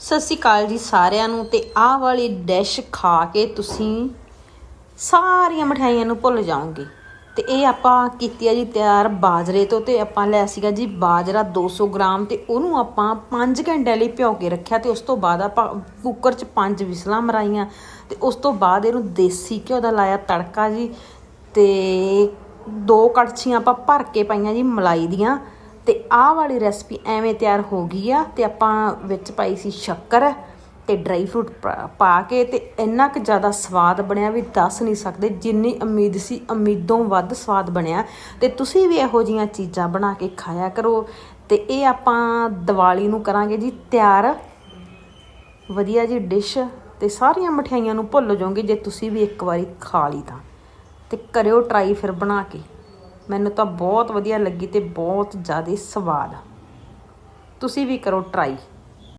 ਸਤਿ ਸ਼੍ਰੀ ਅਕਾਲ ਜੀ ਸਾਰਿਆਂ ਨੂੰ ਤੇ ਆਹ ਵਾਲੀ ਡਿਸ਼ ਖਾ ਕੇ ਤੁਸੀਂ ਸਾਰੀਆਂ ਮਠਿਆਈਆਂ ਨੂੰ ਭੁੱਲ ਜਾਓਗੇ। ਤੇ ਇਹ ਆਪਾਂ ਕੀਤੀ ਆ ਜੀ ਤਿਆਰ ਬਾਜਰੇ ਤੋਂ ਤੇ ਆਪਾਂ ਲਿਆ ਸੀਗਾ ਜੀ ਬਾਜਰਾ 200 ਗ੍ਰਾਮ ਤੇ ਉਹਨੂੰ ਆਪਾਂ 5 ਘੰਟੇ ਲਈ ਭਿਓ ਕੇ ਰੱਖਿਆ ਤੇ ਉਸ ਤੋਂ ਬਾਅਦ ਆਪਾਂ ਕੁੱਕਰ 'ਚ ਪੰਜ ਵਿਸਲਾਂ ਮਰਾਈਆਂ ਤੇ ਉਸ ਤੋਂ ਬਾਅਦ ਇਹਨੂੰ ਦੇਸੀ ਘਿਓ ਦਾ ਲਾਇਆ ਤੜਕਾ ਜੀ ਤੇ ਦੋ ਕੜਛੀਆਂ ਆਪਾਂ ਭਰ ਕੇ ਪਾਈਆਂ ਜੀ ਮਲਾਈ ਦੀਆਂ ਤੇ ਆਹ ਵਾਲੀ ਰੈਸਪੀ ਐਵੇਂ ਤਿਆਰ ਹੋ ਗਈ ਆ ਤੇ ਆਪਾਂ ਵਿੱਚ ਪਾਈ ਸੀ ਸ਼ੱਕਰ ਤੇ ਡਰਾਈ ਫਰੂਟ ਪਾ ਕੇ ਤੇ ਇੰਨਾ ਕੁ ਜ਼ਿਆਦਾ ਸਵਾਦ ਬਣਿਆ ਵੀ ਦੱਸ ਨਹੀਂ ਸਕਦੇ, ਜਿੰਨੀ ਉਮੀਦ ਸੀ ਉਮੀਦੋਂ ਵੱਧ ਸਵਾਦ ਬਣਿਆ। ਤੇ ਤੁਸੀਂ ਵੀ ਇਹੋ ਜੀਆਂ ਚੀਜ਼ਾਂ ਬਣਾ ਕੇ ਖਾਇਆ ਕਰੋ ਤੇ ਇਹ ਆਪਾਂ ਦੀਵਾਲੀ ਨੂੰ ਕਰਾਂਗੇ ਜੀ ਤਿਆਰ। ਵਧੀਆ ਜੀ ਡਿਸ਼ ਤੇ ਸਾਰੀਆਂ ਮਠਿਆਈਆਂ ਨੂੰ ਭੁੱਲ ਜਾਓਗੇ ਜੇ ਤੁਸੀਂ ਵੀ ਇੱਕ ਵਾਰੀ ਖਾ ਲਈ ਤਾਂ। ਤੇ ਕਰਿਓ ਟਰਾਈ ਫਿਰ ਬਣਾ ਕੇ। ਮੈਨੂੰ ਤਾਂ ਬਹੁਤ ਵਧੀਆ ਲੱਗੀ ਅਤੇ ਬਹੁਤ ਜ਼ਿਆਦਾ ਸਵਾਦ। ਤੁਸੀਂ ਵੀ ਕਰੋ ਟਰਾਈ